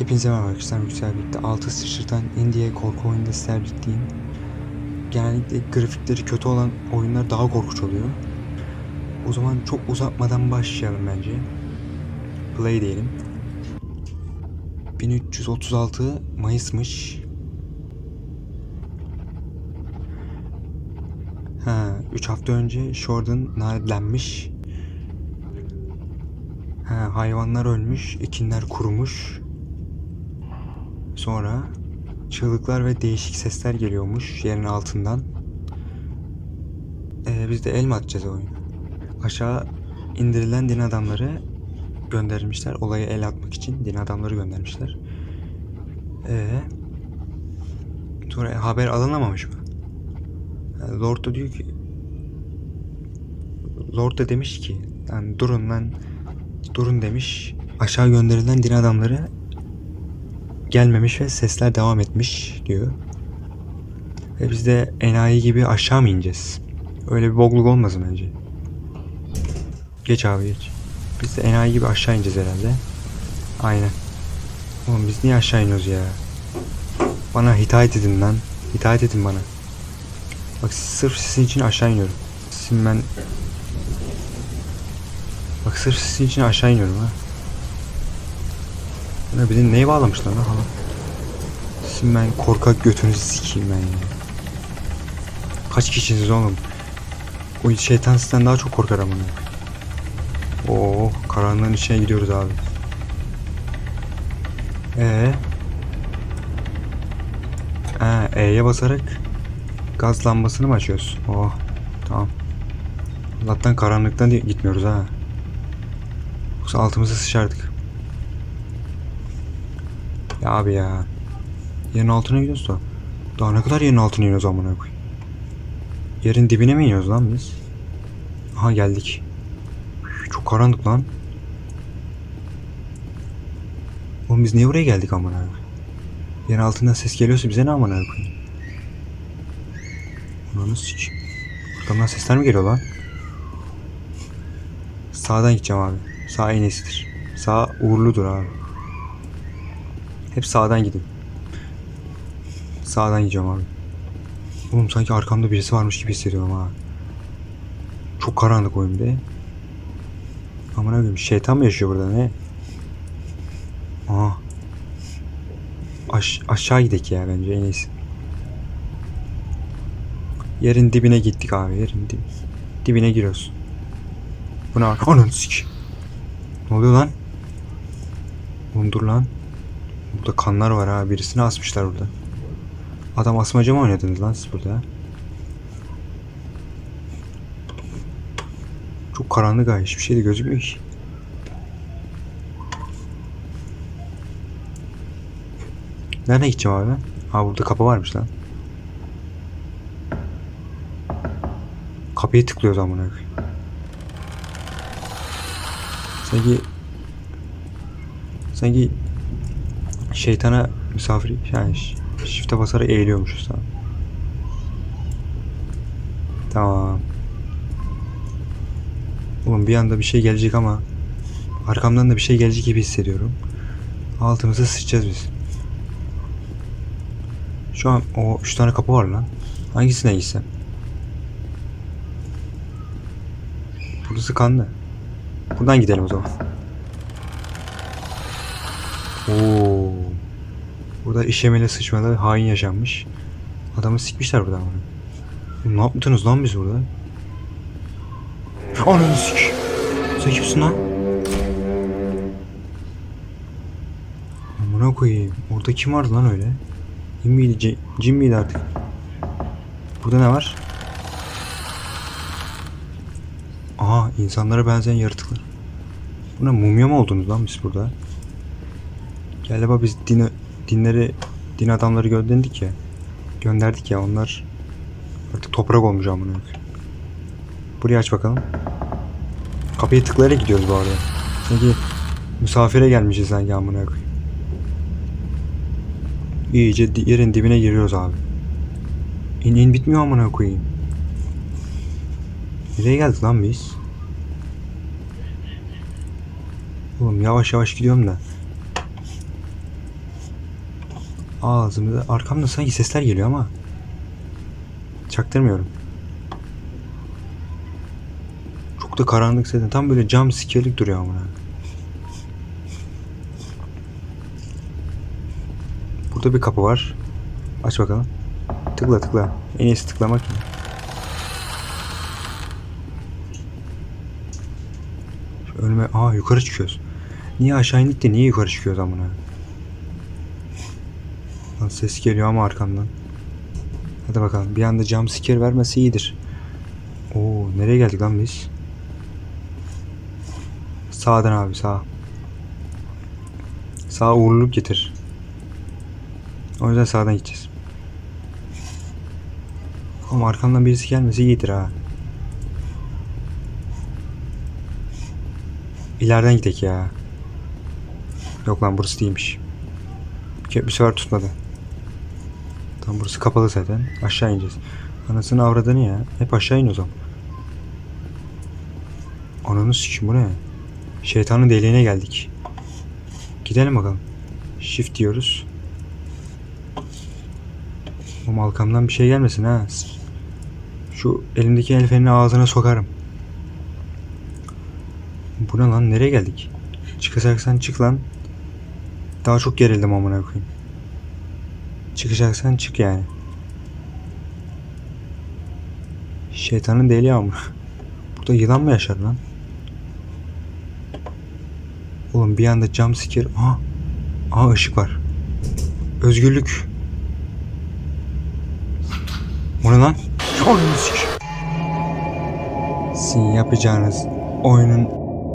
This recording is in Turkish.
Hepinize merhaba arkadaşlar Yüksel birlikte 6 sıçratan indie korku oyunda sizler birlikteyim. Genellikle grafikleri kötü olan oyunlar daha korkunç oluyor. O zaman çok uzatmadan başlayalım bence. Play diyelim. 1336 Mayıs'mış. Ha, 3 hafta önce Shorten lanetlenmiş. Ha, hayvanlar ölmüş, ekinler kurumuş. Sonra çığlıklar ve değişik sesler geliyormuş yerin altından. Ee, biz de el mi atacağız o oyunu? Aşağı indirilen din adamları göndermişler. Olaya el atmak için din adamları göndermişler. Ee, sonra haber alınamamış mı? Yani Lord da diyor ki Lord da demiş ki yani durun lan durun demiş. Aşağı gönderilen din adamları gelmemiş ve sesler devam etmiş diyor. Ve biz de enayi gibi aşağı mı ineceğiz? Öyle bir bokluk olmasın bence. Geç abi geç. Biz de enayi gibi aşağı ineceğiz herhalde. Aynen. Oğlum biz niye aşağı iniyoruz ya? Bana hidayet edin lan. Hidayet edin bana. Bak sırf sizin için aşağı iniyorum. Sizin ben... Bak sırf sizin için aşağı iniyorum ha. Ne bileyim neye bağlamışlar lan hala? Sizin ben korkak götünüzü sikeyim ben ya. Kaç kişisiniz oğlum? O şeytan sizden daha çok korkar amına. Oo, karanlığın içine gidiyoruz abi. Ee? Ha, E'ye basarak gaz lambasını mı açıyoruz? Oh, tamam. Allah'tan karanlıktan gitmiyoruz ha. Yoksa altımıza sıçardık. Ya abi ya. Yerin altına gidiyoruz da. Daha ne kadar yerin altına iniyoruz amına koyayım. Yerin dibine mi iniyoruz lan biz? Aha geldik. Çok karanlık lan. Oğlum biz niye buraya geldik amına koyayım? Yerin altından ses geliyorsa bize ne amına koyayım? Ananı sikeyim. Arkamdan sesler mi geliyor lan? Sağdan gideceğim abi. Sağ en iyisidir. Sağ uğurludur abi. Hep sağdan gidin. Sağdan gideceğim abi. Oğlum sanki arkamda birisi varmış gibi hissediyorum ha. Çok karanlık oyun be. Aman koyayım şeytan mı yaşıyor burada ne? Aa. Aş aşağı gidek ya bence en iyisi. Yerin dibine gittik abi yerin dib dibine giriyoruz. Bu ne? Ananı sik. Ne oluyor lan? Oğlum dur lan. Burada kanlar var ha. Birisini asmışlar burada. Adam asmaca mı oynadınız lan siz burada? Çok karanlık ha. Hiçbir şey de gözükmüyor ki. Nereye gideceğim abi? Ha burada kapı varmış lan. Kapıyı tıklıyoruz amına koyayım. Sanki sanki şeytana misafir yani ş- shift'e basarak eğiliyormuşuz tamam. Tamam. Oğlum bir anda bir şey gelecek ama arkamdan da bir şey gelecek gibi hissediyorum. Altımıza sıçacağız biz. Şu an o üç tane kapı var lan. Hangisine gitsem? Burası kanlı. Buradan gidelim o zaman. Oo. Burada işemeli sıçmalı hain yaşanmış. Adamı sikmişler burada ama. Ne yaptınız lan biz burada? Ananı sik. Sen kimsin lan? Amına koyayım. Orada kim vardı lan öyle? Kim miydi? Cin miydi artık? Burada ne var? Aha insanlara benzeyen yaratıklar. Buna mumya mı oldunuz lan biz burada? Galiba biz din, dinleri, din adamları gönderdik ya. Gönderdik ya onlar artık toprak olmuş amına. Burayı aç bakalım. Kapıyı tıklayarak gidiyoruz bu arada. Sanki misafire gelmişiz sanki amına koyayım. İyice yerin dibine giriyoruz abi. İn in bitmiyor amına koyayım. Nereye geldik lan biz? Oğlum yavaş yavaş gidiyorum da. Ağzımda arkamda sanki sesler geliyor ama çaktırmıyorum. Çok da karanlık zaten. Tam böyle cam sikelik duruyor amına. Burada bir kapı var. Aç bakalım. Tıkla tıkla. En iyisi tıklamak. Önüme... Aa yukarı çıkıyoruz. Niye aşağı indik de niye yukarı çıkıyoruz amına? Ses geliyor ama arkamdan. Hadi bakalım. Bir anda jump scare vermesi iyidir. Oo nereye geldik lan biz? Sağdan abi sağ. Sağ uğurluluk getir. O yüzden sağdan gideceğiz. Oğlum arkamdan birisi gelmesi iyidir ha. İleriden gidek ya. Yok lan burası değilmiş. Bir sefer tutmadı. Tam burası kapalı zaten. Aşağı ineceğiz. Anasını avradını ya. Hep aşağı in o zaman. Ananı sikim bu ne? Şeytanın deliğine geldik. Gidelim bakalım. Shift diyoruz. Oğlum arkamdan bir şey gelmesin ha. Şu elimdeki el fenerini ağzına sokarım. Bu ne lan? Nereye geldik? Çıkacaksan çık lan. Daha çok gerildim amına koyayım. Çıkacaksan çık yani. Şeytanın deli ama. Burada yılan mı yaşar lan? Oğlum bir anda jump scare. Aha. Aha ışık var. Özgürlük. O ne lan? Sikeyim. Sizin yapacağınız oyunun